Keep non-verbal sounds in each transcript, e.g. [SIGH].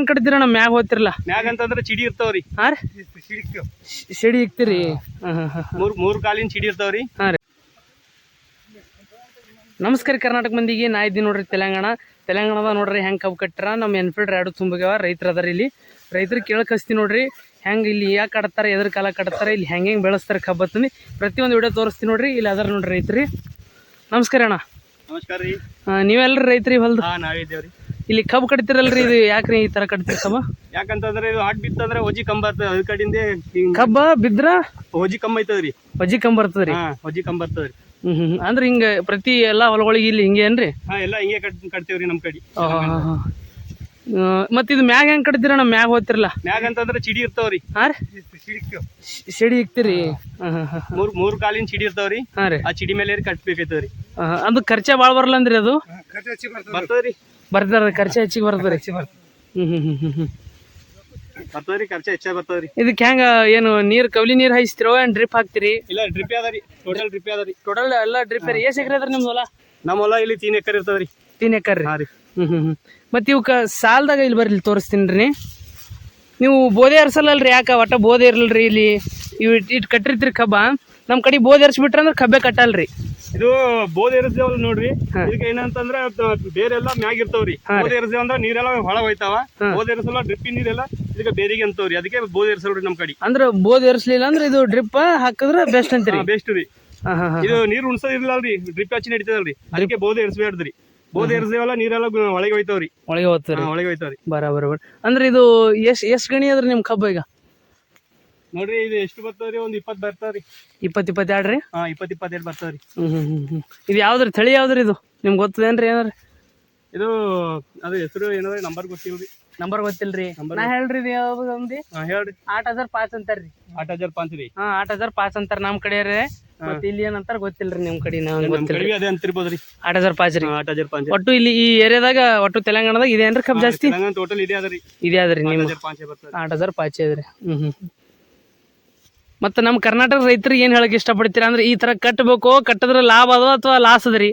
ಹೆಂಗ್ ಕಟ್ತೀರ? ನಮ್ ಮ್ಯಾಗ ಹೋಗ್ತಿರಲ್ಲ. ಮ್ಯಾಗ ಅಂತಂದ್ರೆ ಚಿಡಿ ಇರ್ತಾವ್ರಿ ಹಾ ರೀ. ಚಿಡಿ ಇಕ್ತಿರಿ? ಮೂರ್ ಮೂರ್ ಕಾಲಿನ ಚಿಡಿ ಇರ್ತಾವ್ರಿ ಹಾ ರೀ. ನಮಸ್ಕಾರ ಕರ್ನಾಟಕ ಮಂದಿಗೆ ನಾ ಇದ್ದೀನಿ ನೋಡ್ರಿ ತೆಲಂಗಾಣ. ತೆಲಂಗಾಣದ ನೋಡ್ರಿ ಹೆಂಗೆ ಕಬ್ಬು ಕಟ್ಟರ. ನಮ್ಮ ಎನ್ಫೀಲ್ಡ್ ಎರಡು ತುಂಬಗ್ಯಾವ ರೈತರು ಅದಾರ ಇಲ್ಲಿ. ರೈತರು ಕೇಳಕಸ್ತಿ ನೋಡ್ರಿ. ಹೆಂಗೆ ಇಲ್ಲಿ ಯಾಕೆ ಕಟ್ತಾರೆ ಎದ್ರ ಕಾಲ ಕಟ್ತಾರೆ ಇಲ್ಲಿ ಹೆಂಗ್ ಹೆಂಗೆ ಬೆಳೆಸ್ತಾರೆ ಕಬ್ಬು ಅಂತಂದು ಪ್ರತಿಯೊಂದು ವಿಡಿಯೋ ತೋರಿಸ್ತೀನಿ ನೋಡ್ರಿ. ಇಲ್ಲಿ ಅದಾರ ನೋಡ್ರಿ ರೈತರಿ. ನಮಸ್ಕಾರ ಅಣ್ಣ. ನಮಸ್ಕಾರ ರೀ. ನೀವೆಲ್ಲರೂ ರೈತರಿ ಹೊಲ್ದು? ಹಾ ನಾವಿದ್ದೇವ್ರಿ ಇಲ್ಲಿ ಕಬ್ಬು ಕಟ್ತಿರಲ್ರಿ ಇದು ಯಾಕ್ರಿ ಈ ತರ ಕಟ್ತೀರಿ ಕಬ್ಬ ಯಾಕಂತಂದ್ರೆ ಇದು ಹಾಟ್ ಬಿತ್ತಂದ್ರೆ ಹೊಜಿ ಕಂಬ ಬರ್ತದ ಅದ್ ಕಡಿಂದೆ ಹಿಂಗ್ ಕಬ್ಬ ಬಿದ್ರ? ಹೊಜಿ ಕಂಬ ಐತದ್ರಿ. ಹೊಜಿ ಕಂಬ ಬರ್ತದ್ರಿ? ಹಾ ಹೊಜಿ ಕಂಬ ಬರ್ತದ್ರಿ. ಹ್ಮ್ ಹ್ಮ್ ಅಂದ್ರೆ ಹಿಂಗ ಪ್ರತಿ ಎಲ್ಲಾ ಹೊಲಗಳಿಗೆ ಇಲ್ಲಿ ಹಿಂಗೆ ಏನ್ರಿ? ಹಾ ಎಲ್ಲ ಹಿಂಗೆ ಕಟ್ ಕಟ್ತೇವ್ರಿ ನಮ್ ಕಡಿ. ಮತ್ತೆ ಇದು ಮ್ಯಾಗ ಹೆಂಗ್ ಕಟ್ತೀರ? ನಮ್ಮ ಮ್ಯಾಗ ಹೋಗ್ತಿರಲ್ಲ. ಮ್ಯಾಗ ಅಂತಂದ್ರೆ ಚಿಡಿ ಇರ್ತಾವ್ರಿ. ಹಾ ರೀ? ಶ್- ಇಕ್ತಿರಿ? ಹಾಂ. ಹಾಂ ಹಾಂ ಮೂರ್ ಮೂರ್ ಕಾಲಿನ ಚಿಡಿ ಇರ್ತಾವ್ರಿ. ಹಾಂ ರೀ. ಆ ಚಿಡಿ ಮೇಲೆ ಕಟ್ಬೇಕೈತವ್ರಿ ಅದು ಖರ್ಚೆ ಬಾಳ್ ಬರಲ್ಲ ಅಂದ್ರಿ ಅದು ಬರ್ತದ್ರಿ. ಬರ್ತಾರ ಖರ್ಚು ಹೆಚ್ಚಿಗೆ ಬರ್ತದ್ರಿ ಹ್ಞೂ ಹ್ಞೂ ಹ್ಮ್ ಹ್ಮ್ ಹ್ಮ್ ಬರ್ತದ್ರಿ ಖರ್ಚ ಹೆಚ್ಚಾಗಿ ಬರ್ತದ್ರಿ. ಇದಕ್ಕೆ ಹೆಂಗ ಏನು ನೀರು ಕವಲಿ ನೀರು ಹಾಯಿಸ್ತಿರೋ ಏನ್ ಡ್ರಿಪ್ ಹಾಕ್ತಿರಿ? ಇಲ್ಲ ಡ್ರಿಪ್ ಅದರಿ ಟೋಟಲ್ ಡ್ರಿಪ್ ಅದರಿ ಟೋಟಲ್ ಎಲ್ಲ ಡ್ರಿಪ್ ರೀ. ಎಷ್ಟು ಎಕರೆ ಅದ್ರಿ ನಿಮ್ದು ಹೊಲ? ನಮ್ಮ ಹೊಲ ಇಲ್ಲಿ ತೀನ್ ಎಕರೆ ಇರ್ತದ್ರಿ. ತೀನ್ ಎಕರೆ. ರೀ. ಹ್ಞೂ ಹ್ಞೂ ಹ್ಮ್ ಹ್ಮ್ ಹ್ಮ್. ಮತ್ತೆ ಇವಕ್ಕ ಸಾಲದಾಗ ಇಲ್ಲಿ ಬರ್ಲಿ ತೋರಿಸ್ತೀನಿ ರೀ ನೀವು ಬೋಧೆ ಹರ್ಸಲ್ಲಲ್ರಿ ಯಾಕ? ಒಟ್ಟ ಬೋಧೆ ರೀ ಇಲ್ಲಿ. ಇವ್ ಇಟ್ ಕಟ್ಟಿರ್ತೀರಿ ಕಬ್ಬ. ನಮ್ಮ ಕಡೆ ಬೋಧೆ ಹರ್ಸ್ಬಿಟ್ರೆ ಅಂದ್ರೆ ಕಬ್ಬೆ ಕಟ್ಟಲ್ರಿ. ಇದು ಬೋದ್ ಇರಿಸ್ತೇವಲ್ಲ ನೋಡ್ರಿ. ಇದಕ್ಕೆ ಏನಂತಂದ್ರ ಬೇರೆ ಎಲ್ಲಾ ಮ್ಯಾಗ ಇರ್ತಾವ್ರಿ. ಬೋದ್ ಇರಿಸ್ತೇವ ಅಂದ್ರ ನೀರೆಲ್ಲ ಹೊಳ ಹೋಯ್ತಾವ. ಬೋದ್ ಡ್ರಿಪ್ ಡ್ರಿಪ್ಪಿ ನೀರೆಲ್ಲ ಇದಕ್ಕೆ ಬೇರಿಗೆ ಅಂತವ್ರಿ. ಅದಕ್ಕೆ ಬೋದ್ ಇರಿಸಲ್ರಿ ನಮ್ ಕಡೆ. ಅಂದ್ರೆ ಬೋಧ ಎರಸಲಿಲ್ಲ ಅಂದ್ರೆ ಇದು ಡ್ರಿಪ್ ಹಾಕಿದ್ರ ಬೆಸ್ಟ್ ಅಂತೀರಿ? ಬೆಸ್ಟ್ ರೀ. ಇದು ನೀರ್ ಉಣ್ಸೋದಿರ್ಲಲ್ರಿ. ಡ್ರಿಪ್ ಹಚ್ಚಿ ನಡೀತದಲ್ರಿ. ಅದಕ್ಕೆ ಬೋದ್ ಇರಿಸ್ಬೇಡ್ರಿ ಬೋದ್ ಇರಿಸ್ತೇವಲ್ಲ ನೀರೆಲ್ಲ ಒಳಗೆ ಹೋಯ್ತಾವ್ರಿ. ಒಳಗೆ ಹೋಗ್ತಾರೆ ಒಳಗೆ ಹೋಯ್ತಾವ್ರಿ. ಬರ ಬರ ಅಂದ್ರೆ ಇದು ಎಷ್ಟ್ ಎಷ್ಟ್ ಗಣಿ ಅದ್ರ ನಿಮ್ ಕಬ್ಬ ಈಗ? ನೋಡ್ರಿ ಇದು ಎಷ್ಟು ಬರ್ತದ್ರಿ? ಒಂದ್ ಇಪ್ಪತ್ ಬರ್ತಾವ್ರಿ ಇಪ್ಪತ್ ಇಪ್ಪತ್ತೆರಡು ರೀ ಹಾ ಇಪ್ಪತ್ ಇಪ್ಪತ್ತೆರಡು ಬರ್ತಾವ್ರಿ ಹ್ಮ್ ಹ್ಮ್ ಹ್ಮ್ ಹ್ಮ್. ಇದು ಯಾವ್ದ್ರಿ? ತಳಿ ಯಾವ್ದ್ರಿ ಇದು? ನಿಮ್ಗೆ ಗೊತ್ತದೇನ್ರಿ ಏನಾರ ಇದು ಅದು ಹೆಸರು ಏನಾರ ನಂಬರ್ ಗೊತ್ತಿಲ್ರಿ. ನಂಬರ್ ಗೊತ್ತಿಲ್ರಿ? ನಾ ಹೇಳ್ರಿ ಇದು ಯಾವ್ದು ಅಂದಿ ಹಾ ಹೇಳ್ರಿ. ಆಟ್ ಹಜಾರ್ ಪಾಸ್ ಅಂತಾರ್ರಿ. ಆಟ್ ಹಜಾರ್ ಪಾಂಚ್ ರೀ. ಹಾ ಆಟ್ ಹಜಾರ್ ಪಾಸ್ ಅಂತಾರ ನಮ್ ಕಡೆ ರೀ ಮತ್ತೆ ಇಲ್ಲಿ ಏನಂತಾರ ಗೊತ್ತಿಲ್ರಿ ನಿಮ್ ಕಡೆ ನಂಗೆ ನಮ್ ಗೊತ್ತಿಲ್ರಿ. ಕಡೆ ಅದೇ ಅಂತಿರ್ಬೋದ್ರಿ. ಆಟ್ ಹಜಾರ್ ಪಾಚ್ ರೀ. ಆಟ್ ಹಜಾರ್ ಪಾಂಚ್ ಒಟ್ಟು ಇಲ್ಲಿ ಈ ಏರಿಯಾದಾಗ ಒಟ್ಟು ತೆಲಂಗಾಣದಾಗ ಇದೇನ್ರಿ ಕಬ್ ಜಾಸ್ತಿ? ಟೋಟಲ್ ಇದೇ ಅದ್ರಿ ಇದೆ ಅದ್ರಿ ಆಟ್ ಹಜಾರ್ ಪಾಂಚ್ ಆಟ್ ಹಜಾರ್ ಪಾಚ್ ಇದ್ರಿ ಹ್ಮ್ ಹ್ಮ್. ಮತ್ತೆ ನಮ್ಮ ಕರ್ನಾಟಕ ರೈತರಿಗೆ ಏನ್ ಹೇಳಕ್ ಇಷ್ಟಪಡ್ತೀರಾ ಅಂದ್ರೆ ಈ ತರ ಕಟ್ಟಬೇಕು ಕಟ್ಟಿದ್ರೆ ಲಾಭ ಅದ ಅಥವಾ ಲಾಸ್ ಅದ್ರಿ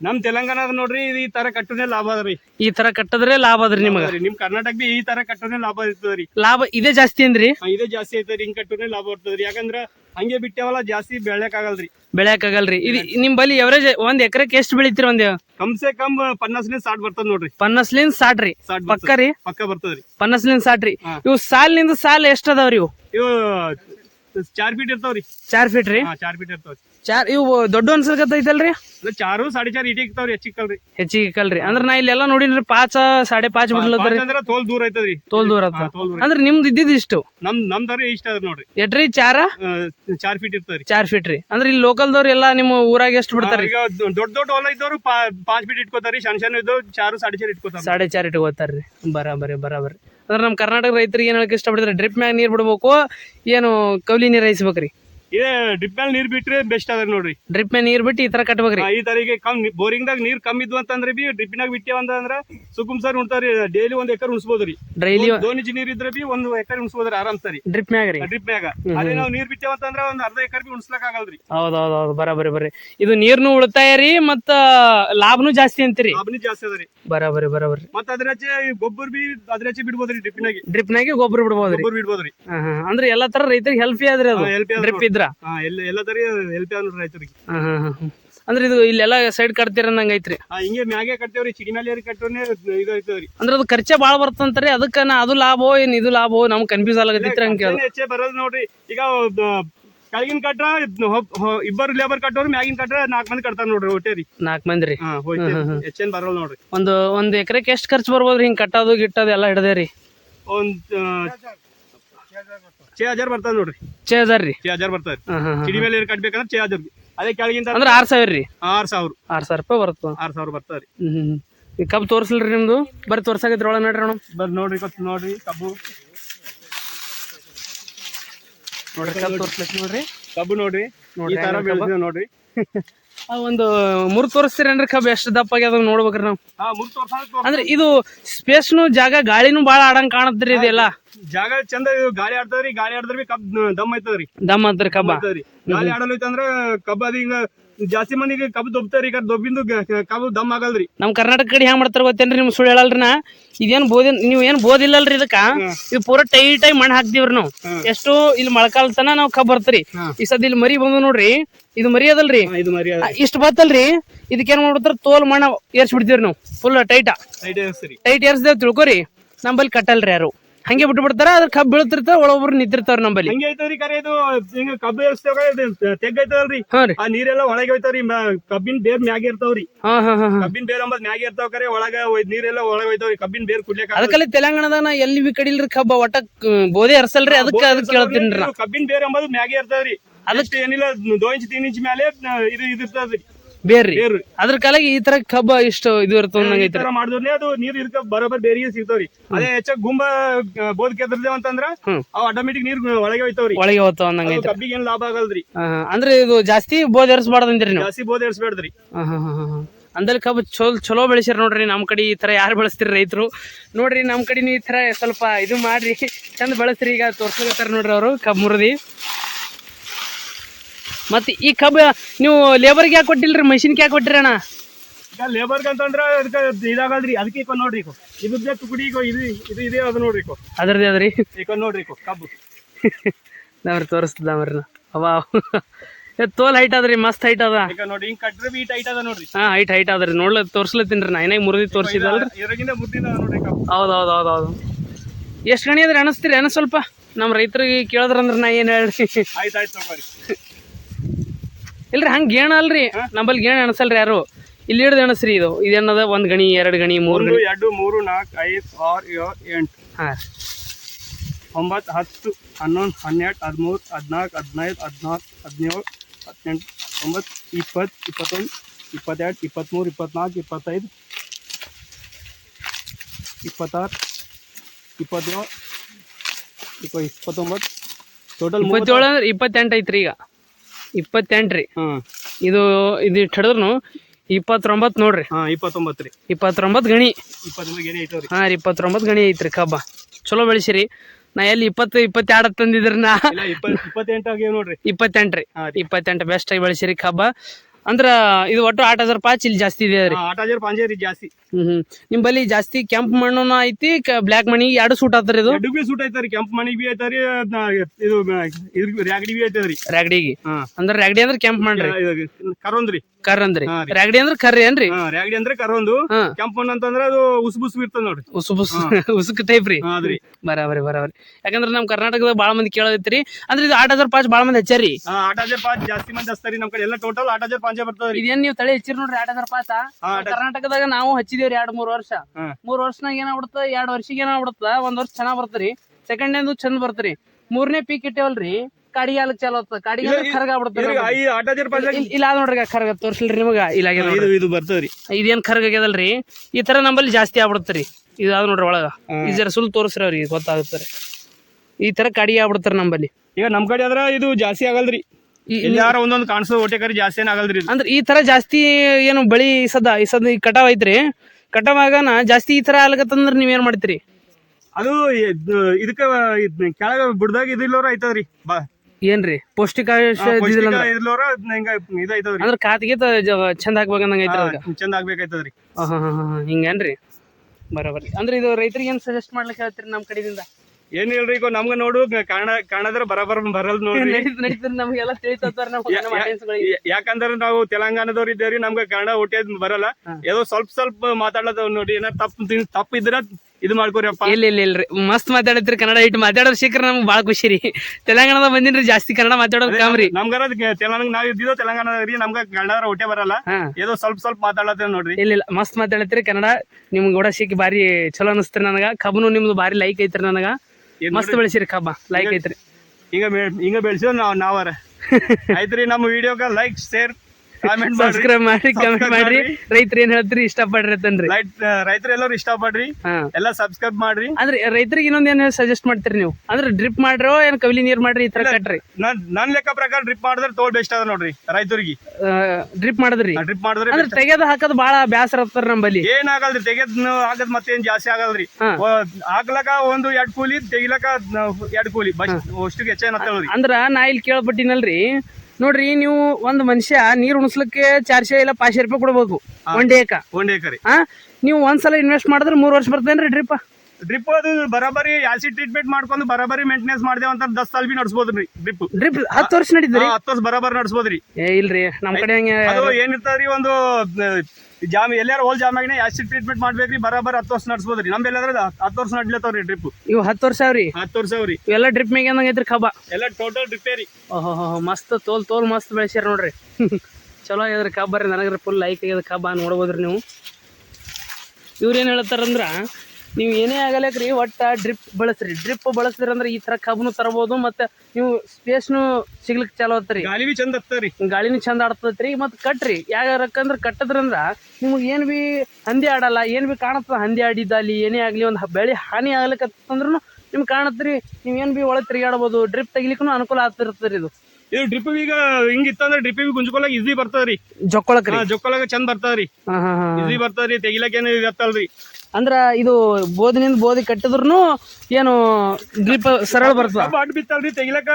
ನಮ್ ತೆಲಂಗಾಣದ ನೋಡ್ರಿ ಈ ತರ ಕಟ್ಟುನೇ ಲಾಭ ಅದರಿ ಈ ತರ ಕಟ್ಟದ್ರೆ ಲಾಭ ಅದ್ರಿ ನಿಮಗ? ನಿಮ್ ಕರ್ನಾಟಕ ಈ ತರ ಕಟ್ಟುನೇ ಲಾಭ ಇರ್ತದ್ರಿ ಲಾಭ ಇದೇ ಜಾಸ್ತಿ ಅಂದ್ರಿ? ಇದೇ ಜಾಸ್ತಿ ಐತರಿ ಹಿಂಗ್ ಕಟ್ಟುನೇ ಲಾಭ ಬರ್ತದ್ರಿ ಯಾಕಂದ್ರ ಹಂಗೆ ಬಿಟ್ಟೆವಲ್ಲ ಜಾಸ್ತಿ ಬೆಳ್ಯಾಕ್ ಆಗಲ್ರಿ ಬೆಳ್ಯಾಕ್ ಆಗಲ್ರಿ ಇದು ನಿಮ್ ಬಲಿ ಎವರೇಜ್ ಒಂದ್ ಎಕರೆಕ್ ಎಷ್ಟು ಬೆಳಿತೀರಿ ಒಂದ್? ಕಮ್ ಸೆ ಕಮ್ ಪನ್ನಾಸ್ನೇ ಸಾಟ್ ಬರ್ತದ ನೋಡ್ರಿ. ಪನ್ನಸ್ಲಿಂದ ಸಾಟ್ ರೀ? ಪಕ್ಕ ರೀ? ಪಕ್ಕ ಬರ್ತದ್ರಿ ಪನ್ನಸ್ಲಿಂದ ಸಾಟ್ ರೀ? ಇವ್ ಸಾಲಿನಿಂದ ಸಾಲ್ ಎಷ್ಟ್ ಅದಾವ್ರಿ ಇವು ಚಾರ್ ಫೀಟ್ ಇರ್ತಾವ್ರಿ. ಚಾರ್ ಫೀಟ್ ರೀ? ಹಾ ಚಾರ್ ಫೀಟ್ ಇರ್ತಾವ್ರಿ. ಚಾರ್ ಇವು ದೊಡ್ಡ ಅನ್ಸಕತ್ತೈತಲ್ರಿ ಅಂದ್ರೆ ಚಾರು ಸಾಡೆ ಚಾರ್ ಇಟಿ ಇರ್ತಾವ್ರಿ ಹೆಚ್ಚಿಕ್ಕಲ್ರಿ ಹೆಚ್ಚಿಗೆ ಕಲ್ರಿ ಅಂದ್ರ ನಾ ಇಲ್ಲೆಲ್ಲ ನೋಡಿನ್ರಿ ಪಾಚ ಸಾಡೆ ಪಾಚ್ ಬಿಡ್ಲತ್ತರಿ. ಅಂದ್ರ ತೋಲ್ ದೂರ ಐತದ್ರಿ. ತೋಲ್ ದೂರ ಆತ. ತೋಲ್ ದೂರ ಅಂದ್ರ ನಿಮ್ದು ಇದ್ದಿದ್ ಇಷ್ಟು? ನಮ್ ನಮ್ದವ್ರಿ ಇಷ್ಟ ಅದ ನೋಡ್ರಿ. ಎಟ್ರಿ ಚಾರ? ಚಾರ್ ಫೀಟ್ ಇರ್ತಾವ್ರಿ ಚಾರ್ ಫೀಟ್ ರೀ. ಅಂದ್ರ ಇಲ್ಲಿ ಲೋಕಲ್ದವ್ರು ಎಲ್ಲ ನಿಮ್ಮ ಊರಾಗ ಎಷ್ಟು ಬಿಡ್ತಾರ ಈಗ ದೊಡ್ಡ ದೊಡ್ಡ ಹೊಲ ಇದ್ದವ್ರು ಪಾಂಚ್ ಫೀಟ್ ಇಟ್ಕೋತಾರಿ ಸಣ್ಣ ಸಣ್ಣ ಇದ್ದವ್ರು ಚಾರು ಸಾಡೆ ಚಾರ್ ಇಟ್ಕೋತಾರ ಸಾಡೆ ಚಾರ್ ಇಟ್ಕೋತಾರ್ರಿ. ಬರಾಬರಿ ಬರಾಬರಿ. ಅಂದ್ರೆ ನಮ್ಮ ಕರ್ನಾಟಕ ರೈತರಿಗೆ ಏನು ಹೇಳಕ್ ಇಷ್ಟಪಡ್ತಾರೆ? ಡ್ರಿಪ್ ಮ್ಯಾಗ ನೀರು ಬಿಡ್ಬೇಕು, ಏನು ಕೌಲಿ ನೀರ್ ಹಾಯಿಸ್ಬೇಕ್ರಿ ಇದೇ ಡ್ರಿಪ್ ಮೇಲೆ ನೀರ್ ಬಿಟ್ರೆ ಬೆಸ್ಟ್ ಅದ ನೋಡ್ರಿ. ಡ್ರಿಪ್ ಮೇಲೆ ನೀರ್ ಬಿಟ್ಟು ಈ ತರ ಕಟ್ಬೇಕ್ರಿ. ಐ ಈ ತರಿಗೆ ಕಮ್ ಬೋರಿಂಗ್ ದಾಗ ನೀರ್ ಕಮ್ಮಿ ಇದ್ವು ಅಂತಂದ್ರೆ ಬಿ ಡ್ರಿಪ್ ನಾಗ ಬಿಟ್ಟಿವ ಅಂದ್ರ ಸುಕುಮ್ ಸರ್ ಉಣ್ತಾರಿ ಡೈಲಿ ಒಂದ್ ಎಕರ್ ಉಣಿಸ್ಬೋದ್ರಿ ಡೈಲಿ ದೋಣಿ ನೀರ್ ಇದ್ರೆ ಬಿ ಒಂದ್ ಎಕರ್ ಉಣಿಸ್ಬೋದ್ರಿ ಆರಾಮ್ ಸರಿ. ಡ್ರಿಪ್ ಮ್ಯಾಗ ರೀ. ಡ್ರಿಪ್ ಮ್ಯಾಗ. ಅದೇ ನಾವು ನೀರ್ ಬಿಟ್ಟೇವ ಅಂತಂದ್ರೆ ಒಂದ್ ಅರ್ಧ ಎಕರ್ ಬಿ ಉಣಿಸ್ಲಕ್ ಆಗಲ್ರಿ. ಹೌದ್ ಹೌದ್ ಹೌದು ಬರಾಬರಿ. ಬರ್ರಿ ಇದು ನೀರ್ನು ಉಳಿತಾಯ ರೀ ಮತ್ತ ಲಾಭನು ಜಾಸ್ತಿ ಅಂತೀರಿ? ಲಾಭನು ಜಾಸ್ತಿ ಅದರಿ ಬರಾಬರಿ ಬರಾಬರಿ. ಮತ್ತ ಅದ್ರಚೆ ಗೊಬ್ಬರ ಬಿ ಅದ್ರ ಬಿಡ್ಬೋದ್ರಿ ಬಿಡ್ಬೋದ್ರಿ ಡ್ರಿಪ್ನಾಗೆ ಡ್ರಿಪ್ ನಾಗಿ ಗೊಬ್ಬರ ಬಿಡ್ಬೋದ್ರಿ. ಗೊಬ್ಬರ ಬಿಡ್ಬೋದ್ರಿ. ಅಂದ್ರೆ ಎಲ್ಲಾ ತರ ರೈತರಿಗೆ ಹೆಲ್ಪ್ ಆದ್ರಿ ಅದು. ಹೆಲ್ಪ್ ಡ್ರಿಪ್ ಇದ್ರ ಹಾ ಎಲ್ಲ ತರ ಹೆಲ್ಪ್ ಆಗ ನೋಡ್ರಿ ರೈತರಿಗೆ. ಅಂದ್ರೆ ಇದು ಇಲ್ಲೆಲ್ಲ ಸೈಡ್ ಕಟ್ತೀರ ನಂಗೆ ಐತ್ರಿ? ಹಿಂಗೆ ಮ್ಯಾಗೆ ಕಟ್ತೇವ್ರಿ ಚಿಡಿ ಮ್ಯಾಲೆ ಕಟ್ಟೋನೆ ಇದು ಐತವ್ರಿ ಅಂದ್ರೆ ಅದು ಖರ್ಚೆ ಬಾಳ ಬರ್ತಂತ್ರಿ ಅದಕ್ಕ ನಾ ಅದು ಲಾಭೋ ಏನ್ ಇದು ಲಾಭೋ ನಮ್ಗೆ ಕನ್ಫ್ಯೂಸ್ ಆಗತ್ತಿತ್ರಿ ಹಂಗೆ. ಹೆಚ್ಚೆ ಬರೋದು ನೋಡ್ರಿ. ಈಗ ಕೆಳಗಿನ ಕಟ್ರ ಇಬ್ಬರು ಲೇಬರ್ ಕಟ್ಟೋರು ಮ್ಯಾಗಿನ ಕಟ್ರ ನಾಲ್ಕು ಮಂದಿ ಕಟ್ತಾರ ನೋಡ್ರಿ ಹೊಟ್ಟೆ ರೀ ನಾಲ್ಕ್ ಮಂದಿ ರೀ ಹೆಚ್ಚೇನ್ ಬರಲ್ಲ ನೋಡ್ರಿ. ಒಂದು ಒಂದ್ ಎಕರೆಗೆ ಎಷ್ಟ್ ಖರ್ಚು ಬರ್ಬೋದ್ರಿ ಹಿಂಗ್ ಕಟ್ಟೋದು ಗಿಟ್ಟೋದು ಎಲ್ಲ ಹಿಡ್ದೆ ರೀ ಒಂದ್ ಛೇ ಹಜಾರ್ ಬರ್ತದ ನೋಡ್ರಿ. ಹಜಾರ್ ರೀ. ಹಜಾರ್ ಬರ್ತದ. ಚಿಡಿ ಮೇಲೆ ಕಟ್ಬೇಕಂದ್ರೆ ಹಜಾರ್ ಅದೇ ಕೆಳಗಿಂದ ಅಂದ್ರೆ ಆರ್ ಸಾವಿರ ರೀ. ಆರ್ ಸಾವಿರ. ಆರ್ ಸಾವಿರ ರೂಪಾಯಿ ಬರ್ತದ ಆರ್ ಸಾವಿರ ಬರ್ತದ್ರಿ ಹ್ಮ್ ಹ್ಮ್ ಈ ಕಬ್ಬು ತೋರ್ಸಲ್ರಿ ನಿಮ್ದು? ಬರ್ರಿ ತೋರ್ಸಾಗೈತ್ರಿ ಒಳಗೆ ನೋಡ್ರಿ ಅಣ್ಣ. ಬರ್ ನೋಡ್ರಿ ನೋಡ್ರಿ ಕಬ್ಬು. ನೋಡ್ರಿ ಕಬ್ಬು ತೋರ್ಸ್ಲತ್ತಿ ನೋಡ್ರಿ. ಕಬ್ಬು ನೋಡ್ರಿ. ನೋಡ್ರಿ ಆ [LAUGHS] ಒಂದು ಮುರ್ ತೋರಿಸ್ತೀರೇನ್ರಿ ಕಬ್ಬು ಎಷ್ಟು ದಪ್ಪ ಆಗ್ಯದ ನೋಡ್ಬೇಕ್ರಿ ನಾವು. ಅಂದ್ರೆ ಇದು ಸ್ಪೇಸ್ ನು ಜಾಗ ಗಾಳಿನೂ ಬಾಳ ಆಡಂಗ್ ಕಾಣತ್ರಿ ಇದೆಲ್ಲ ಜಾಗ ಚಂದ ಇದು ಗಾಳಿ ಆಡ್ತದ್ರಿ ಗಾಳಿ ಆಡಿದ್ರೆ ಕಬ್ ದಮ್ ಐತದ್ರಿ. ದಮ್ ಅಂತ್ರಿ ಕಬ್ಬ. ಗಾಳಿ ಆಡಲು ಐತಂದ್ರ ಕಬ್ಬ ಅದ ಹಿಂಗ ಜಾಸ್ತಿ ಮಂದಿಗೆ ಕಬ್ಬು ದೊಬ್ತಾರಿ ಈಗ ದೊಬ್ಬಿಂದು ಕಬ್ಬು ದಮ್ ಆಗಲ್ರಿ. ನಮ್ ಕರ್ನಾಟಕ ಕಡೆ ಹೆಂಗ್ ಮಾಡ್ತಾರ ಗೊತ್ತೇನ್ರಿ ನಿಮ್ ಸುಳ್ಳು ಹೇಳಲ್ರಿ ನಾ ಇದೇನ್ ಬೋದಿ ನೀವ್ ಏನ್ ಬೋದಿಲ್ಲಲ್ರಿ ಇದಕ್ಕ? ಇದು ಪೂರಾ ಟೈಟ್ ಆಗಿ ಮಣ್ಣ್ ಹಾಕ್ತಿವ್ರಿ ನಾವು. ಎಷ್ಟು ಇಲ್ಲಿ ಮಳೆಕಾಲ ತನ ನಾವ್ ಕಬ್ ಬರ್ತರಿ. ಈ ಸದ್ ಇಲ್ಲಿ ಮರಿ ಬಂದು ನೋಡ್ರಿ. ಇದು ಮರಿ ಅದಲ್ರಿ. ಇದು ಮರಿ ಇಷ್ಟ ಬತ್ತಲ್ರಿ. ಇದಕ್ ಏನ್ ಮಾಡ್ಬಿಡ್ತಾರ? ತೋಲ್ ಮಣ್ಣ ಏರ್ಸಿ ಬಿಡ್ತೀವ್ರಿ ನಾವು. Full tight. ಟೈಟ್ ಏರ್ಸ್ದೇವ್ ತಿಳ್ಕೊರಿ. ನಂಬಲ್ಲಿ ಕಟ್ಟಲ್ರಿ ಯಾರು. ಹಂಗೆ ಬಿಟ್ಟು ಬಿಡ್ತಾರ ಅದ್ರ ಕಬ್ಬು ಬೀಳ್ತಿರ್ತಾವ ಒಳೊಬ್ರು ನಿಂತಿರ್ತಾವ್ರಿ ನಂಬಲ್ಲಿ ಹಂಗೆ ಐತವ್ರಿ ಕರೆ ಇದು ಹಿಂಗ ಕಬ್ಬು ಎಸ್ತೇವ ತೆಗ್ ಐತಲ್ರಿ ಹಾ ರೀ. ಆ ನೀರೆಲ್ಲ ಒಳಗೆ ಹೋಯ್ತಾವ್ರಿ ಕಬ್ಬಿನ ಬೇರ್ ಮ್ಯಾಗ ಇರ್ತಾವ್ರಿ. ಹಾ ಹಾ ಹಾ ಹಾ. ಕಬ್ಬಿನ ಬೇರ್ ಅಂಬದ್ ಮ್ಯಾಗ ಇರ್ತಾವ ಕರೆ ಒಳಗ ನೀರೆಲ್ಲ ಒಳಗೆ ಹೋಯ್ತಾವ್ರಿ ಕಬ್ಬಿನ ಬೇರ್ ಕುಡ್ಲಿಕ್ಕೆ ಅದಕ್ಕಲ್ಲಿ ತೆಲಂಗಾಣದಾಗ ನಾ ಎಲ್ಲಿ ಬಿ ಕಡಿಲ್ರಿ ಕಬ್ಬ ಒಟ್ಟ ಬೋದೆ ಬೋಧೆ ಹರ್ಸಲ್ರಿ ಅದಕ್ಕೆ ಅದಕ್ಕೆ ಕೇಳ್ತೀನಿ ಕಬ್ಬಿನ ಬೇರ್ ಅಂಬದು ಮ್ಯಾಗೆ ಇರ್ತಾವ್ರಿ ಅದಕ್ಕೆ ಏನಿಲ್ಲ ದೋ ಇಂಚ್ ತೀನ್ ಇಂಚ್ ಮೇಲೆ ಇದು ಇದು ಬೇರ್ರಿ. ಬೇರ್ ಅದ್ರ ಕಾಲಾಗಿ ಈ ತರ ಕಬ್ಬ ಇಷ್ಟು ಇದು ಇರ್ತದ ಈ ತರ ಮಾಡಿದ್ರೆ ಅದು ನೀರ್ ಇರ್ಕ ಬರೋಬರ್ ಬೇರಿಗೆ ಸಿಗ್ತಾವ್ರಿ. ಅದೇ ಹೆಚ್ಚಾಗಿ ಗುಂಬ ಬೋದ್ ಕೆದ್ರದೇವ್ ಅಂತಂದ್ರ ಹ್ಮ್. ಅವ್ ಆಟೋಮೆಟಿಕ್ ನೀರ್ ಒಳಗೆ ಹೋಯ್ತಾವ್ರಿ. ಒಳಗೆ ಹೋಗ್ತಾವ ಅಂದಂಗ ಐತ್ರಿ ಕಬ್ಬಿಗೆ ಏನ್ ಲಾಭ ಆಗಲ್ರಿ ಹಾ, ಹಾ. ಅಂದ್ರೆ ಇದು ಜಾಸ್ತಿ ಬೋದ್ ಹರ್ಸ್ಬಾರ್ದು ಅಂತೀರಿ ನೀವು? ಜಾಸ್ತಿ ಬೋದ್ ಏರ್ಸ್ಬೇಡ್ರಿ ಹಾ, ಹಾ, ಹಾ, ಕಬ್ಬು ಚಲೋ ಚಲೋ ಬೆಳೆಸಿರ ನೋಡ್ರಿ ನಮ್ ಕಡೆ ಈ ತರ ಯಾರು ಬೆಳೆಸ್ತೀರಿ ರೈತರು. ನೋಡ್ರಿ ನಮ್ ಕಡೆ ಈ ತರ ಸ್ವಲ್ಪ ಇದು ಮಾಡ್ರಿ. ಚಂದ ಬೆಳೆಸ್ರಿ ಈಗ ತೋರ್ಸ್ಲಿಕತ್ತಾರ ನೋಡ್ರಿ ಅವರು ಕಬ್ಬು ಮುರಿದಿ. ಮತ್ತೆ ಈ ಕಬ್ಬ ನೀವು ಲೇಬರ್ಗೆ ಯಾಕೆ ಕೊಟ್ಟಿಲ್ರಿ? ಮಷಿನ್ಗೆ ಯಾಕೆ ಕೊಟ್ಟಿರಿ ಅಣ್ಣ ಈಗ ಲೇಬರ್ ಅಂತಂದ್ರೆ ಅದಕ್ಕೆ ಇದಾಗಲ್ರಿ. ಅದಕ್ಕೆ ಈಗ ನೋಡ್ರಿ ಇಕೋ. ಇದ್ರದ್ದೇ ತುಕಡಿ ಇಕೋ ಇದು ಇದು ಇದೆ ಅದು ನೋಡ್ರಿ ಇಕೋ. ಅದ್ರದ್ದೇ ಅದ್ರಿ? ಈಗ ನೋಡ್ರಿ ಇಕೋ ಕಬ್ಬು. ನಾವ್ರಿ ತೋರಿಸ್ತಿದ್ದಾವ್ರಿ ಅವಾ ಏ, ತೋಲ್ ಹೈಟ್ ಅದ್ರಿ ಮಸ್ತ್ ಹೈಟ್ ಅದ. ಈಗ ನೋಡಿ ಹಿಂಗ್ ಕಟ್ರಿ ಬಿ ಟೈಟ್ ಅದ ನೋಡ್ರಿ. ಹಾ ಹೈಟ್ ಹೈಟ್ ಅದ್ರಿ ನೋಡ್ಲ ತೋರ್ಸ್ಲತ್ತೀನ್ರಿ ನಾ. ಏನಾಗ ಮುರಿದಿ ತೋರಿಸಿದ್ರಿ ಇದ್ರಾಗಿಂದ ಮುದ್ದಿನ ನೋಡ್ರಿ ಕಬ್ಬು. ಹೌದು ಹೌದು ಹೌದು ಹೌದು ಎಷ್ಟು ಗಣಿ ಅದ್ರಿ ಅನಿಸ್ತೀರಿ? ಅನ್ನ ಸ್ವಲ್ಪ ನಮ್ಮ ರೈತರಿಗೆ ಕೇಳಿದ್ರಂದ್ರೆ ನಾ ಏನು ಹೇಳ್ರಿ? ಆಯ್ತು ಆಯ್ತು [LAUGHS] ಇಲ್ರಿ ಹಂಗೆ ಗೇಣ ಅಲ್ರಿ? ನಂಬಲ್ಲಿ ಗೇಣ ಅನಸಲ್ರಿ ಯಾರು? ಇಲ್ಲಿ ಹಿಡ್ದು ಅನಸ್ರಿ ಇದು. ಇದೇನದ ಒಂದು ಗಣಿ ಎರಡು ಗಣಿ ಮೂರು ಗಣಿ. ಎರಡು ಮೂರು ನಾಲ್ಕು ಐದು ಆರು ಏಳು ಎಂಟು. ಹಾಂ. ಒಂಬತ್ತು ಹತ್ತು ಹನ್ನೊಂದು ಹನ್ನೆರಡು ಹದಿಮೂರು ಹದಿನಾಲ್ಕು ಹದಿನೈದು ಹದಿನಾಲ್ಕು ಹದಿನೇಳು ಹದಿನೆಂಟು ಒಂಬತ್ತು ಇಪ್ಪತ್ತು ಇಪ್ಪತ್ತೊಂದು ಇಪ್ಪತ್ತೆರಡು ಇಪ್ಪತ್ತ್ಮೂರು ಇಪ್ಪತ್ನಾಲ್ಕು ಇಪ್ಪತ್ತೈದು ಇಪ್ಪತ್ತಾರು ಇಪ್ಪತ್ತೇಳು ಇಪ್ಪ ಇಪ್ಪತ್ತೊಂಬತ್ತು. ಟೋಟಲ್ ಮೂವತ್ತೇಳು ಅಂದ್ರೆ ಇಪ್ಪತ್ತೆಂಟು ಐತ್ರಿ ಈಗ. ಇಪ್ಪತ್ತೆಂಟು ರೀ. ಹಾಂ. ಇದು ಇದು ಹಿಡಿದ್ರು ಇಪ್ಪತ್ತೊಂಬತ್ತು ನೋಡ್ರಿ. ಹಾಂ ಇಪ್ಪತ್ತೊಂಬತ್ತು ರೀ. ಇಪ್ಪತ್ತೊಂಬತ್ತು ಗಣಿ. ಇಪ್ಪತ್ತೊಂಬತ್ತು ಗಣಿ ಐತೆ ಹಾ ರೀ ಇಪ್ಪತ್ತೊಂಬತ್ತು ಗಣಿ ಐತ್ರಿ ಕಬ್ಬ. ಚಲೋ ಬೆಳೆಸಿರಿ. ನಾ ಎಲ್ಲಿ ಇಪ್ಪತ್ತು ಇಪ್ಪತ್ತೆರಡು ತಂದಿದ್ರಿ ನಾ. ಇಲ್ಲ ಇಪ್ಪತ್ತು ಇಪ್ಪತ್ತೆಂಟು ಆಗ್ಯಾವ ನೋಡ್ರಿ. ಇಪ್ಪತ್ತೆಂಟು ರೀ. ಇಪ್ಪತ್ತೆಂಟು ಬೆಸ್ಟ್ ಆಗಿ ಬೆಳೆಸಿರಿ ಕಬ್ಬ. ಅಂದ್ರ ಇದು ಒಟ್ಟು ಆಟ ಹಜಾರ್ ಪಾಚ್ ಇಲ್ಲಿ ಜಾಸ್ತಿ ಇದೆ ರೀ. ಆಟ ಹಜಾರ್ ರೀ ಜಾಸ್ತಿ. ಹ್ಮ್ ಹ್ಮ್. ನಿಮ್ ಬಲ್ಲಿ ಜಾಸ್ತಿ ಕೆಂಪ್ ಮಣ್ಣುನ ಐತಿ ಬ್ಲಾಕ್ ಮಣಿ ಎರಡು ಸೂಟ್ ಆತ್ರಿ ಇದು? ಎರಡು ಬಿ ಸೂಟ್ ಐತಾರಿ ಕೆಂಪು ಮಣಿ ಬಿ ಐತಾರಿ ಇದು ಇದು ರ್ಯಾಗಡಿ ಬಿ ಐತದ್ರಿ. ರಾಗಡಿಗೆ ಹಾ. ಅಂದ್ರ ರಾಗಡಿ ಅಂದ್ರ ಕೆಂಪ್ ಮಣ್ಣ್ರಿ. ಕರೊಂದ್ರಿ. ಕರ್ ಅಂದ್ರಿ? ಹಾ ರೀ. ರಾಗಡಿ ಅಂದ್ರ ಕರ್ರಿ ಏನ್ರಿ? ರ್ಯಾಗಡಿ ಅಂದ್ರೆ ಕರೊಂದು. ಕೆಂಪು ಮಣ್ಣು ಅಂತಂದ್ರ ಅದು ಉಸುಬುಸು ಇರ್ತದ ನೋಡ್ರಿ. ಉಸು ಬುಸ್ ಉಸುಕ್ ಟೈಪ್ ರೀ. ಅದ್ರಿ ಬರಾಬರಿ ಬರಾಬರಿ. ಯಾಕಂದ್ರ ನಮ್ ಕರ್ನಾಟಕದಾಗ ಬಾಳ ಮಂದಿ ಕೇಳೈತ್ರಿ ಅಂದ್ರೆ ಇದು ಆಟ ಹಜಾರ್ ಪಾಚ್ ಬಾಳ ಮಂದಿ ಹಚ್ಚಾರಿ. ಆಟ ಹಜಾರ್ ಪಾಚ್ ಜಾಸ್ತಿ ಮಂದಿ ಹಚ್ತಾರಿ ನಮ್ ಕಡೆ. ಎಲ್ಲ ಟೋಟಲ್ ಆಟ ಜರ್ ಪಾಂಚೆ ಬರ್ತದ್ರಿ. ಇದೇನ್ ನೀವು ತಳಿ ಹಚ್ಚಿರ್ ನೋಡ್ರಿ ಎರಡ್ ಹಜಾರ್ ಪಾತ ಕರ್ನಾಟಕದಾಗ ನಾವು ಹಚ್ಚಿದೇವ್ರಿ ಎರಡ್ ಮೂರ್ ವರ್ಷ. ಮೂರ್ ವರ್ಷನಾಗ ಏನಾಗ್ಬಿಡುತ್ತ ಎರಡ್ ವರ್ಷಿಗೆ ಏನಾಗ್ಬಿಡುತ್ತ ಒಂದ್ ವರ್ಷ ಚೆನ್ನಾಗ್ ಬರ್ತರಿ ಸೆಕೆಂಡ್ ಎಂದು ಚಂದ ಬರ್ತರಿ ಮೂರನೇ ಪೀಕ್ ಇಟ್ಟೇವಲ್ರಿ ಕಾಡಿಗೆ ಹಾಲಕ್ ಚಾಲೋ ಈ ಆಟ ಜರ್ ಇಲ್ಲ ನೋಡ್ರಿ ಖರ್ಗ ತೋರ್ಸಿಲ್ರಿ ನಿಮಗ ಇಲ್ಲ ಇದು ಬರ್ತದ್ರಿ. ಇದೇನ್ ಖರ್ಗ ಆಗ್ಯದಲ್ರಿ? ಈ ತರ ನಂಬಲ್ಲಿ ಜಾಸ್ತಿ ಆಗ್ಬಿಡುತ್ತರಿ ಇದು ಅದ್ ನೋಡ್ರಿ ಒಳಗ. ಈ ಜರ ಸುಲ್ ತೋರಿಸ್ರಿ ಅವ್ರಿಗೆ ಗೊತ್ತಾಗುತ್ತಾರೆ ಈ ತರ ಕಾಡಿಗೆ ಆಗ್ಬಿಡ್ತಾರ ನಂಬಲ್ಲಿ. ಈಗ ನಮ್ ಕಡೆ ಆದ್ರ ಇದು ಜಾಸ್ತಿ ಆಗಲ್ರಿ. ಈ- ಎಲ್ಲಾರ ಒಂದೊಂದು ಕಾಣಿಸೋ ಹೊಟ್ಟೆಕರಿ ಜಾಸ್ತಿ ಏನ್ ಆಗಲ್ರಿ ಇದು. ಅಂದ್ರ ಈ ತರ ಜಾಸ್ತಿ ಏನು ಬಳಿ ಸದ ಈ ಸದ ಈ ಕಟಾವ್ ಐತ್ರಿ. ಕಟಾವ್ ಆಗನ ಜಾಸ್ತಿ ಈ ತರ ಆಗತ್ತಂದ್ರೆ ನೀವ್ ಏನ್ ಮಾಡ್ತೀರಿ? ಅದು ಇದ್- ಇದಕ್ಕ ಇದ್ ಕೆಳಗ ಬುಡ್ದಾಗ ಇದಿಲ್ಲೋರ ಐತದ್ರಿ ಬಾ. ಏನ್ರಿ? ಪೌಷ್ಟಿಕಾಂಶ ಇದ್ದಿದ್ದಿಲ್ಲ ಅಂದ್ರ? ಇರ್ಲೋರ ಹಿಂಗ ಇದು ಐತದ್ರಿ. ಅಂದ್ರ ಕಾತಿಗೆ ಚಂದ ಹಾಕ್ಬೇಕಂದಂಗ ಐತ್ರಿ ಅದಕ್ಕ ಚಂದ ಆಗ್ಬೇಕಾಯ್ತದ್ರಿ. ಹಿಂಗೇನ್ರಿ? ಬರೋಬರಿ. ಅಂದ್ರೆ ಇದು ರೈತರಿಗೆ ಏನ್ ಸಜೆಸ್ಟ್ ಮಾಡ್ಲಿಕ್ಕೆ ಹೇಳ್ತೀರಿ ನಮ್ ಕಡೆಯಿಂದ ಏನ್ ಇಲ್ರಿ ಈಗ ನಮ್ಗ ನೋಡು ಕಾಣ ಕಾಣದ್ರ ಬರಬರ್ ಬರಲ್ ನೋಡ್ರಿ. ನಮ್ಗೆಲ್ಲ ಯಾಕಂದ್ರ ನಾವು ತೆಲಂಗಾಣದವ್ರು ಇದ್ದೇವ್ರಿ ನಮ್ಗ ಕನ್ನಡ ಹೊಟ್ಟೆದ್ ಬರಲ್ಲ. ಏದೋ ಸ್ವಲ್ಪ ಸ್ವಲ್ಪ ಮಾತಾಡೋದು ನೋಡಿ ಏನ ತಪ್ಪ ತಪ್ಪು ಇದ್ರ ಇದು ಮಾಡ್ಕೋರಿಯಪ್ಪ. ಇಲ್ಲ ಇಲ್ಲ ಇಲ್ರಿ ಮಸ್ತ್ ಮಾತಾಡತ್ರಿ ಕನ್ನಡ ಇಟ್ಟು ಮಾತಾಡೋದ್ ಶೀಕ್ರ ನಮ್ಗೆ ಭಾಳ ಖುಷಿ ರೀ. ತೆಲಂಗಾಣದ ಬಂದಿನ್ರಿ ಜಾಸ್ತಿ ಕನ್ನಡ ಮಾತಾಡೋದು ಕಾಮ್ರಿ ನಮ್ಗಾರ ತೆಲಂಗಾಣ ನಾವ್ ಇದ್ದಿದ್ದು ರೀ ನಮ್ಗ ಕನ್ನಡ ಹೊಟ್ಟೆ ಬರಲ್ಲ. ಏದೋ ಸ್ವಲ್ಪ ಸ್ವಲ್ಪ ಮಾತಾಡತ್ತೆ ನೋಡ್ರಿ. ಇಲ್ಲ ಇಲ್ಲ. ಮಸ್ತ್ ಮಾತಾಡತ್ರಿ ಕನ್ನಡ. ನಿಮ್ಗೆ ಕೂಡ ಸಿಕ್ಕಿ ಭಾರಿ ಚಲೋ ಅನಿಸ್ತ್ರಿ ನನಗ. ಕಬ್ಬನು ನಿಮ್ದು ಭಾರಿ ಲೈಕ್ ಐತ್ರಿ ನನಗ. ಮಸ್ತ್ ಬೆಳೆಸಿರಿ ಕಬ್ಬ. ಲೈಕ್ ಐತ್ರಿ. ಹಿಂಗ ಬೆ- ಹಿಂಗ ಬೆಳೆಸಿದ್ರೆ ನಾವು ನಾವರ. ಐತ್ರಿ [LAUGHS] ನಮ್ಮ ವಿಡಿಯೋಗ ಲೈಕ್ ಶೇರ್ ಕಾಮೆಂಟ್ ಮಾಡ್ರಿ. ಸಬ್ಸ್ಕ್ರೈಬ್ ಮಾಡಿ ಕಮೆಂಟ್ ಮಾಡ್ರಿ. ರೈತರು ಏನ್ ಹೇಳ್ತೀರಿ ಇಷ್ಟ ಪಡ್ರಿ ಅಂತನ್ರಿ ರೈತರು ಎಲ್ಲರೂ ಇಷ್ಟ ಪಡ್ರಿ ಎಲ್ಲ ಸಬ್ಸ್ಕ್ರೈಬ್ ಮಾಡ್ರಿ. ಅಂದ್ರೆ ರೈತರಿಗೆ ಇನ್ನೊಂದ್ ಏನ್ ಸಜೆಸ್ಟ್ ಮಾಡ್ತೀರಿ ನೀವು? ಅಂದ್ರೆ ಡ್ರಿಪ್ ಮಾಡ್ರೋ ಏನ್ ಕವಿಲಿ ನೀರ್ ಮಾಡ್ರಿ ಈ ತರ ಕಟ್ರಿ. ನನ್ ಲೆಕ್ಕ ಪ್ರಕಾರ ಡ್ರಿಪ್ ಮಾಡಿದ್ರೆ ತೋಲ್ ಬೆಸ್ಟ್ ಅದ ನೋಡ್ರಿ ರೈತರಿಗೆ. ಡ್ರಿಪ್ ಮಾಡಿದ್ರಿ? ಡ್ರಿಪ್ ಮಾಡಿದ್ರೆ ಅಂದ್ರೆ ತೆಗೆದ ಹಾಕೋದು ಬಹಳ ಬ್ಯಾಸರ ಹತ್ತಾರ ನಮ್ಮಲ್ಲಿ. ಏನ್ ಆಗಲ್ರಿ ತೆಗೆದ್ ಆಗದ್ ಮತ್ತೇನ್ ಜಾಸ್ತಿ ಆಗಲ್ರಿ. ಹಾಕ್ಲಕ ಒಂದು ಎರಡ್ ಕೂಲಿ ತೆಗಿಲಕ ಎರಡ್ ಕೂಲಿ ಬಸ್ ಅಷ್ಟು ಹೆಚ್ಚೇನ್ ಅಂದ್ರ ನಾ ಇಲ್ಲಿ ಕೇಳ್ಪಟ್ಟಿನಲ್ರಿ ನೋಡ್ರಿ ನೀವು ಒಂದ್ ಮನುಷ್ಯ ನೀರ್ ಉಣಿಸ್ಲಿಕ್ಕೆ ಚಾರ್ಜ್ ಇಲ್ಲ ಪಾಶೆ ರೂಪಾಯಿ ಕೊಡ್ಬೇಕು ಒಂದ್ ಏಕ. ಒಂದ್ ಏಕರಿ. ಹಾ ನೀವು ಒಂದ್ಸಲ ಇನ್ವೆಸ್ಟ್ ಮಾಡಿದ್ರೆ ಮೂರ್ ವರ್ಷ ಬರ್ತೇನ್ರಿ ಡ್ರಿಪ್ ಡ್ರಿಪ್ ಅದು ಬರಾಬರಿ ಆಸಿಡ್ ಟ್ರೀಟ್ಮೆಂಟ್ ಮಾಡ್ಕೊಂಡು ಬರಾಬರಿ ಮೇಂಟೆನೆನ್ಸ್ ಮಾಡ್ದೇವ ಅಂತ ದಸ್ ಸಾಲ್ ಬಿ ನಡ್ಸ್ಬೋದ್ರಿ ಡ್ರಿಪ್ ಡ್ರಿಪ್ ಹತ್ತು ವರ್ಷ ನಡೀದ್ರಿ ಹತ್ತು ವರ್ಷ ಬರಾಬರಿ ನಡ್ಸ್ಬೋದ್ರಿ ಏ ಇಲ್ರಿ ನಮ್ ಕಡೆ ಹಂಗೆ ಅದು ಏನಿರ್ತದ್ರಿ ಒಂದು ಜಾಮ್ ಎಲ್ಲಾರು ಹೋಲ್ ಜಾಮಾಗಿನ ಆಸಿಡ್ ಟ್ರೀಟ್ಮೆಂಟ್ ಮಾಡ್ಬೇಕ್ರಿ ಬರಾಬರ್ ಹತ್ತು ವರ್ಷ ನಡ್ಸ್ಬೋದ್ರಿ ನಮ್ದೆಲ್ಲಾದ್ರೆ ಹತ್ತು ವರ್ಷ ನಡ್ಲತ್ತವ್ರಿ ಡ್ರಿಪ್ ಇವು ಹತ್ತು ವರ್ಷ ಅವ್ರಿ ಹತ್ತು ವರ್ಷ ಅವ್ರಿ ಇವೆಲ್ಲ ಡ್ರಿಪ್ ಮ್ಯಾಗ ಐತ್ರಿ ಕಬ್ಬ ಎಲ್ಲ ಟೋಟಲ್ ರಿಪೇರಿ ಓಹೋ ಮಸ್ತ್ ತೋಲ್ ತೋಲ್ ಮಸ್ತ್ ಬೆಳೆಸ್ಯಾರ ನೋಡ್ರಿ. ಚಲೋ ಆಗ್ಯದ್ರಿ ಕಬ್ಬ ರೀ ನನಗ್ರಿ ಫುಲ್ ಲೈಕ್ ಆಗ್ಯದ ಕಬ್ಬ ನೋಡ್ಬೋದ್ರಿ ನೀವು. ಇವ್ರು ಏನು ಹೇಳ್ತಾರಂದ್ರ ನೀವು ಏನೇ ಆಗಲಕ್ರಿ ಒಟ್ಟ ಡ್ರಿಪ್ ಬಳಸ್ರಿ. ಡ್ರಿಪ್ ಬಳಸ್ರಿ ಅಂದ್ರೆ ಈ ತರ ಕಬ್ಬನು ತರಬಹುದು ಮತ್ತೆ ನೀವು ಸ್ಪೇಸ್ನು ಸಿಗ್ಲಿಕ್ಕೆ ಚಾಲು ಆತ್ರಿ. ಗಾಳಿನೂ ಚಂದ ಹತ್ತರಿ. ಗಾಳಿನೂ ಚಂದ ಆಡ್ತೈತ್ರಿ ಮತ್ತೆ ಕಟ್ರಿ. ಯಾಕಂದ್ರೆ ಕಟ್ಟದ್ರಂದ್ರ ನಿಮಗೆ ಏನು ಬಿ ಹಂದಿ ಆಡಲ್ಲ ಏನು ಬಿ ಕಾಣತ್ತದ ಹಂದಿ ಆಡಿದ್ದ ಅಲ್ಲಿ ಏನೇ ಆಗಲಿ ಒಂದು ಬೆಳೆ ಹಾನಿ ಆಗ್ಲಿಕ್ಕಂದ್ರೂ ನಿಮ್ಗೆ ಕಾಣತ್ರಿ ನೀವು ಏನು ಬಿ ಒಳಗೆ ತಿರುಗಾಡ್ಬೋದು ಡ್ರಿಪ್ ತೆಗಿಲಿಕ್ಕೂ ಅನುಕೂಲ ಆಗ್ತಿರ್ತದ್ರಿ ಇದು. ಇದು ಡ್ರಿಪ್ ಈಗ ಹಿಂಗಿತ್ತಂದ್ರೆ ಡ್ರಿಪ್ ಗುಂಜ್ಕೊಳಕ್ ಈಸಿ ಬರ್ತದ್ರಿ. ಜೊಕ್ಕೊಳಕ್ರಿ. ಜೊಕ್ಕೊಳಗ ಚಂದ ಬರ್ತದ್ರಿ. ಈಸಿ ಬರ್ತದ್ರಿ ತೆಗಿಲಕ್ ಏನು ಇರತ್ತಲ್ರಿ ಅಂದ್ರ ಇದು ಬೋದಿನಿಂದ ಬೋದಿ ಕಟ್ಟಿದ್ರು ಏನು ಡ್ರಿಪ್ ಸರಳ ಬರ್ತದ? ಕಬ್ಬ ಅಡ್ಡ ಬಿತ್ತಲ್ರಿ ತೆಗಿಲಕ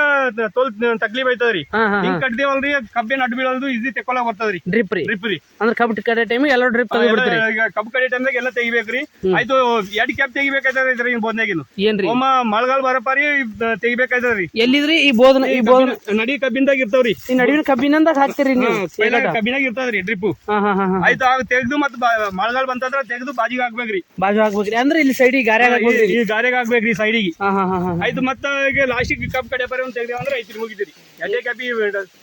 ತೋಲ್ ತಕ್ಲೀಫ್ ಐತದ್ರಿ ಹಾ ಹಾ ಹಿಂಗ್ ಕಟ್ದೇವಲ್ರಿ ಕಬ್ಬೇನ್ ಅಡ್ ಬೀಳಲ್ದು ಈಸಿ ತೆಕ್ಕೊಳಕ್ ಬರ್ತದ್ರಿ. ಡ್ರಿಪ್ ರೀ? ಡ್ರಿಪ್ ರೀ. ಅಂದ್ರೆ ಕಬ್ಬು ಕಡೆ ಟೈಮ್ ಎಲ್ಲ ಡ್ರಿಪ್ ಈಗ ಕಬ್ಬು ಕಡೆ ಟೈಮ್ದಾಗ ಎಲ್ಲ ತೆಗಿಬೇಕ್ರಿ. ಆಯ್ತು ಎರಡ್ ಕ್ಯಾಪ್ ತೆಗಿಬೇಕಾಯ್ತದ್ರಿ ಈ ಬೋದ್ನಾಗಿನ ಏನ್ರಿ ಒಮ್ಮ ಮಳೆಗಾಲ ಬರಪಾರಿ ತೆಗಿಬೇಕಾಯ್ತದ್ರಿ. ಎಲ್ಲಿದ್ರಿ? ಈ ಬೋದನ ಈ ಬೋದನ ನಡಿ ಕಬ್ಬಿಂದಾಗ ಇರ್ತಾವ್ರಿ. ಈ ನಡುವಿನ ಕಬ್ಬಿನಂದಾಗ ಹಾಕ್ತೀರಿ ನೀವು ಕಬ್ಬಿನಾಗ ಇರ್ತದ್ರಿ ಡ್ರಿಪ್ ಆಯ್ತು ಆಗ ತೆಗ್ದು ಮತ್ತೆ ಮಳೆಗಾಲ ಬಂತಂದ್ರ ತೆಗ್ದು ಬಾಜಿಗೆ ಹಾಕ್ಬೇಕ್ರಿ. ಬಾಜು ಹಾಕ್ಬೇಕ್ರಿ. ಅಂದ್ರೆ ಇಲ್ಲಿ ಸೈಡ್ ಗಾರ್ಯಾಗ ಹಾಕ್ಬೇಕ್ರಿ. ಈ ಗಾರ್ಯಾಗ ಹಾಕ್ಬೇಕ್ರಿ. ಸೈಡಿಗೆ ಹಾ ಹಾ ಆಯ್ತು ಮತ್ತ ಈಗ ಲಾಸ್ಟಿಗೆ ಕಬ್ಬು ಕಡೆ ಬರೀ ಒಂದು ತೆಗ್ದೇವ ಅಂದ್ರೆ ಐತಿ ಮುಗಿದ್ರಿ ಎಣ್ಣೆ ಕಪಿ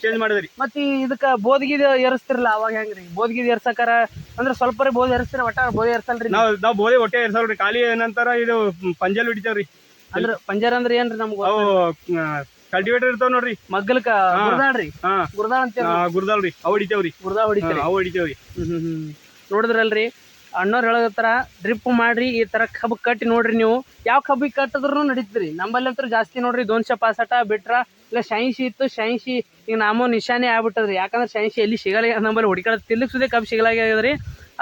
ಚೇಂಜ್ ಮಾಡಿದ್ರಿ? ಮತ್ತ ಇದಕ್ಕ ಬೋದ್ಗಿದ ಏರಿಸ್ತಿರಲ್ಲ ಅವಾಗ ಹೆಂಗ್ರಿ? ಬೋದ್ಗಿದ ಏರ್ಸಕಾರ ಅಂದ್ರೆ ಸ್ವಲ್ಪ ಬೋದ್ ಏರಿಸ್ತೀರ ಒಟ್ಟ ಬೋದ್ ಏರ್ಸಲ್ರಿ ನೀವು? ನಾವ್ ಬೋದೆ ಹೊಟ್ಟೆ ಎರ್ಸಲ್ರಿ ಖಾಲಿ ಏನಂತಾರ ಇದು ಪಂಜಲ್ ಹಿಡಿತಾವ್ರಿ. ಅಂದ್ರ ಪಂಜರ ಅಂದ್ರೆ ಏನ್ರಿ ನಮ್ಗ ಅವು ಕಲ್ಟಿವೇಟರ್ ಇರ್ತಾವ ನೋಡ್ರಿ. ಮಗ್ಗಲ್ಕ ಗುರ್ದಾಳ್ರಿ ಗುರ್ದಾಳ್ ಗುರ್ದಾಳ ಅಂತ ಗುರ್ದಾಳ್ರಿ. ಅವ್ ಹೊಡಿತೇವ್ರಿ. ಗುರ್ದಾ ಹೊಡಿತೇವ್ರಿ. ಅವ್ ಹೊಡಿತೇವ್ರಿ. ಹ್ಮ್ ಹ್ಮ್ ಹ್ಮ್. ನೋಡಿದ್ರಲ್ರಿ? ಅಣ್ಣವ್ರು ಹೇಳೋದ್ರ ಡ್ರಿಪ್ ಮಾಡ್ರಿ, ಈ ತರ ಕಬ್ಬು ಕಟ್ಟಿ ನೋಡ್ರಿ ನೀವು. ಯಾವ ಕಬ್ಬಿಗೆ ಕಟ್ಟಿದ್ರು ನಡೀತ್ರಿ ನಂಬಲ್ಲಿ ಅಂತೂ ಜಾಸ್ತಿ ನೋಡ್ರಿ ದೋನ್ಶ, ಪಾಸಟ, ಬಿಟ್ರ, ಇಲ್ಲ ಶೈನ್ಸಿ ಇತ್ತು ಶೈನ್ಸಿ ಈಗ ನಾಮೋ ನಿಶಾನೆ ಆಗ್ಬಿಟ್ಟದ್ರಿ. ಯಾಕಂದ್ರೆ ಶೈನ್ಸಿ ಎಲ್ಲಿ ಸಿಗಲ್ಲ ನಮ್ಮಲ್ಲಿ ಹುಡುಕಾಡ ತಿರ್ಲಿಕ್ಕೆ ಸುದೇ ಕಬ್ಬು ಸಿಗಲಾಗ್ಯದ್ರಿ.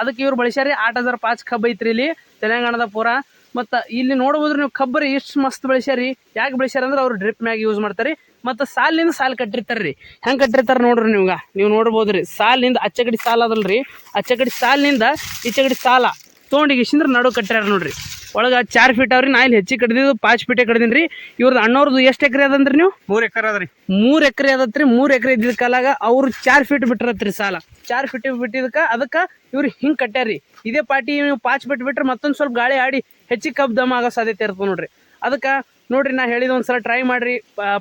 ಅದಕ್ಕೆ ಇವ್ರು ಬಳಸ್ಯಾರಿ ಆಟ್ ಹಜಾರ್ ಪಾಚ್ ಕಬ್ಬು ಐತ್ರಿ ಇಲ್ಲಿ, ತೆಲಂಗಾಣದ ಪೂರ. ಮತ್ತು ಇಲ್ಲಿ ನೋಡ್ಬೋದ್ರಿ ನೀವು ಕಬ್ಬರಿ ಎಷ್ಟು ಮಸ್ತ್ ಬೆಳೆಸ್ಯಾರಿ? ಯಾಕೆ ಬೆಳೆಸ್ಯಾರ ಅಂದ್ರೆ ಅವ್ರು ಡ್ರಿಪ್ ಮ್ಯಾಗ ಯೂಸ್ ಮಾಡ್ತಾರೆ. ಮತ್ತು ಸಾಲಿನಿಂದ ಕಟ್ಟಿರ್ತಾರೆ ರೀ ಹೆಂಗೆ ಕಟ್ಟಿರ್ತಾರೆ ನೋಡ್ರಿ ನಿಮ್ಗೆ ನೀವು ನೋಡ್ಬೋದ್ರಿ. ಸಾಲಿನಿಂದ ಅಚ್ಚಗಡಿ ಸಾಲ ಅದಲ್ರಿ. ಅಚ್ಚಗಡಿ ಸಾಲಿನಿಂದ ಈಚೆಗಡಿ ಸಾಲ. ತೊಗೊಂಡಿಗಿಸಿಂದ್ರ ನಡು ಕಟ್ಟ್ಯಾರ ನೋಡ್ರಿ. ಒಳಗೆ ಚಾರ್ ಫೀಟ್ ಅವ್ರಿ ನಾ ಇಲ್ಲಿ ಹೆಚ್ಚಿಗೆ ಕಡ್ದಿದ್ದು ಪಾಚ್ ಫೀಟೇ ಕಡ್ದೀನಿ ರೀ ಇವ್ರದ್ದು ಅಣ್ಣವ್ರದ್ದು ಎಷ್ಟು ಎಕರೆ ಅದಂದ್ರಿ ನೀವು? ಮೂರ್ ಎಕರೆ ಅದ್ರಿ ಮೂರು ಎಕರೆ ಅದತ್ರಿ ಮೂರು ಎಕರೆ ಇದ್ದಿದ್ದ ಕಾಲಾಗ ಅವ್ರು ಚಾರ್ ಫೀಟ್ ಬಿಟ್ಟಿರತ್ರಿ ಸಾಲ. ಚಾರ್ ಫೀಟ್ ಬಿಟ್ಟಿದ್ದಕ್ಕೆ ಅದಕ್ಕ ಇವ್ರು ಹಿಂಗ್ ಕಟ್ಟ್ಯಾರಿ ಇದೇ ಪಾಟಿ ನೀವು ಪಾಚ್ ಬಿಟ್ಬಿಟ್ರೆ ಮತ್ತೊಂದು ಸ್ವಲ್ಪ ಗಾಳಿ ಆಡಿ ಹೆಚ್ಚಿಗೆ ಕಬ್ಬು ದಮ್ ಆಗೋ ಸಾಧ್ಯತೆ ಇರ್ತದೆ ನೋಡ್ರಿ. ಅದಕ್ಕ ನೋಡ್ರಿ ನಾ ಹೇಳಿದ ಒಂದ್ಸಲ ಟ್ರೈ ಮಾಡ್ರಿ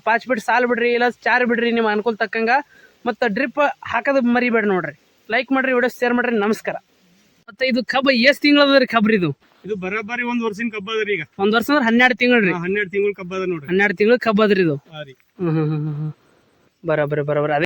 ಪಾಚ್ ಬಿಟ್ಟು ಸಾಲ್ ಬಿಡ್ರಿ ಇಲ್ಲ ಚಾರ್ ಬಿಡ್ರಿ ನಿಮ್ಮ ಅನುಕೂಲ ತಕ್ಕಂಗ. ಮತ್ತು ಡ್ರಿಪ್ ಹಾಕೋದು ಮರಿಬೇಡ ನೋಡ್ರಿ. ಲೈಕ್ ಮಾಡ್ರಿ ವಿಡಿಯೋ ಶೇರ್ ಮಾಡ್ರಿ ನಮಸ್ಕಾರ. ಮತ್ತೆ ಇದು ಕಬ್ಬ ಎಷ್ಟ್ ತಿಂಗಳದ ರೀ ಕಬ್ರಿ ಇದು? ಇದು ಬರೋಬ್ಬರಿ ಒಂದ್ ವರ್ಷಿನ ಕಬ್ಬ ಅದ್ರಿ ಈಗ. ಒಂದ್ ವರ್ಷ ಅಂದ್ರೆ ಹನ್ನೆರಡು ತಿಂಗಳು ರೀ. ಹನ್ನೆರಡು ತಿಂಗಳು ಕಬ್ಬ ಅದ ನೋಡ್ರಿ. ಹನ್ನೆರಡು ತಿಂಗಳ ಕಬ್ಬ ಅದ್ರಿ ಇದು. ಹಾ ರೀ. ಹ್ಮ್ ಹ್ಮ್ ಹ್ಮ್ ಹ್ಮ್